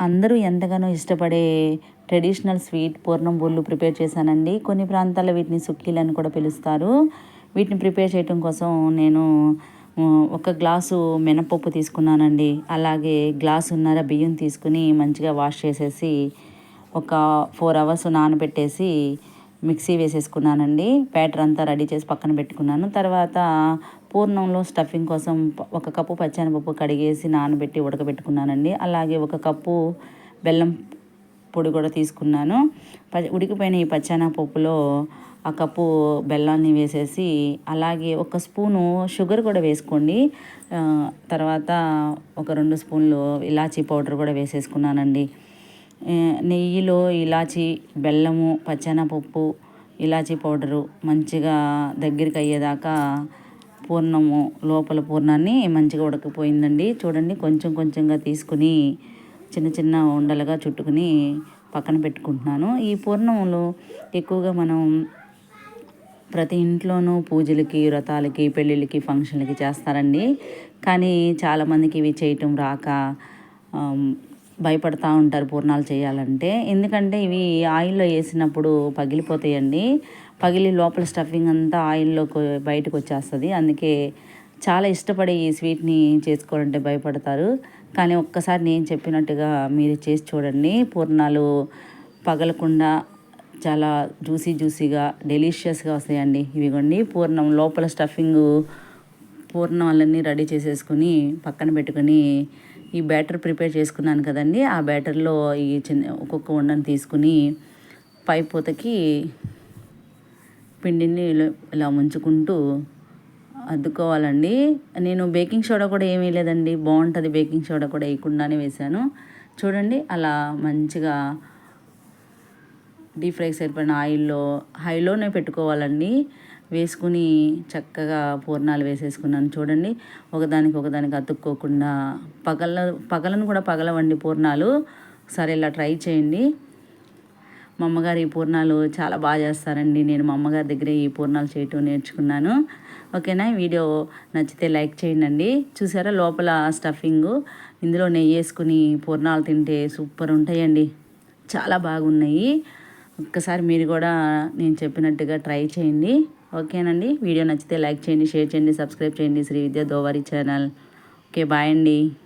అందరూ ఎంతగానో ఇష్టపడే ట్రెడిషనల్ స్వీట్ పూర్ణం బూళ్ళు ప్రిపేర్ చేశానండి. కొన్ని ప్రాంతాల్లో వీటిని సుక్కీలు అని కూడా పిలుస్తారు. వీటిని ప్రిపేర్ చేయటం కోసం నేను ఒక గ్లాసు మినపప్పు తీసుకున్నానండి. అలాగే గ్లాసున్నర బియ్యం తీసుకుని మంచిగా వాష్ చేసేసి ఒక ఫోర్ అవర్స్ నానబెట్టేసి మిక్సీ వేసేసుకున్నానండి. బ్యాటర్ అంతా రెడీ చేసి పక్కన పెట్టుకున్నాను. తర్వాత పూర్ణంలో స్టఫింగ్ కోసం ఒక కప్పు పచ్చనిపప్పు కడిగేసి నానబెట్టి ఉడకబెట్టుకున్నానండి. అలాగే ఒక కప్పు బెల్లం పొడి కూడా తీసుకున్నాను. ఉడికిపోయిన ఈ పచ్చనపప్పులో ఆ కప్పు బెల్లాన్ని వేసేసి అలాగే ఒక స్పూను షుగర్ కూడా వేసుకోండి. తర్వాత ఒక రెండు స్పూన్లు ఇలాచీ పౌడర్ కూడా వేసేసుకున్నానండి. నెయ్యిలో ఇలాచి బెల్లము పచ్చెనపప్పు ఇలాచి పౌడరు మంచిగా దగ్గరికి అయ్యేదాకా పూర్ణము లోపల పూర్ణాన్ని మంచిగా ఉడకపోయిందండి. చూడండి కొంచెం కొంచెంగా తీసుకుని చిన్న చిన్న ఉండలుగా చుట్టుకుని పక్కన పెట్టుకుంటున్నాను. ఈ పూర్ణంలో ఎక్కువగా మనం ప్రతి ఇంట్లోనూ పూజలకి వ్రతాలకి పెళ్ళిళ్ళకి ఫంక్షన్లకి చేస్తారండి. కానీ చాలామందికి ఇవి చేయటం రాక భయపడతా ఉంటారు పూర్ణాలు చేయాలంటే. ఎందుకంటే ఇవి ఆయిల్లో వేసినప్పుడు పగిలిపోతాయండి. పగిలి లోపల స్టఫింగ్ అంతా ఆయిల్లో బయటకు వచ్చేస్తుంది. అందుకే చాలా ఇష్టపడే ఈ స్వీట్ని చేసుకోవాలంటే భయపడతారు. కానీ ఒక్కసారి నేను చెప్పినట్టుగా మీరు చేసి చూడండి. పూర్ణాలు పగలకుండా చాలా జ్యూసీ జ్యూసీగా డెలిషియస్గా వస్తాయండి. ఇవిగోండి పూర్ణం లోపల స్టఫింగ్ పూర్ణాలన్నీ రెడీ చేసేసుకుని పక్కన పెట్టుకొని ఈ బ్యాటర్ ప్రిపేర్ చేసుకున్నాను కదండి. ఆ బ్యాటర్లో ఈ చిన్న ఒక్కొక్క ఉండను తీసుకుని పై పూతకి పిండిని ఇలా ముంచుకుంటూ అద్దుకోవాలండి. నేను బేకింగ్ సోడా కూడా ఏమీ లేదండి. బాగుంటుంది బేకింగ్ సోడా కూడా వేయకుండానే వేసాను చూడండి అలా మంచిగా డీప్ ఫ్రై సరిపడిన ఆయిల్లో హైలోనే పెట్టుకోవాలండి. వేసుకుని చక్కగా పూర్ణాలు వేసేసుకున్నాను. చూడండి ఒకదానికి ఒకదానికి అతుక్కోకుండా పగల పగలను కూడా పగలవండి పూర్ణాలు. సరే ఇలా ట్రై చేయండి. మా అమ్మగారు ఈ పూర్ణాలు చాలా బాగా చేస్తారండి. నేను మా అమ్మగారి దగ్గర ఈ పూర్ణాలు చేయటం నేర్చుకున్నాను. ఓకేనా? వీడియో నచ్చితే లైక్ చేయండి చూసారా లోపల స్టఫింగ్? ఇందులో నెయ్యి వేసుకుని పూర్ణాలు తింటే సూపర్ ఉంటాయండి. చాలా బాగున్నాయి. ఒక్కసారి మీరు కూడా నేను చెప్పినట్టుగా ట్రై చేయండి. ఓకేనండి. వీడియో నచ్చితే లైక్ చేయండి షేర్ చేయండి సబ్స్క్రైబ్ చేయండి. శ్రీ విద్యా దోవారి ఛానల్. ఓకే బాయ్ అండి.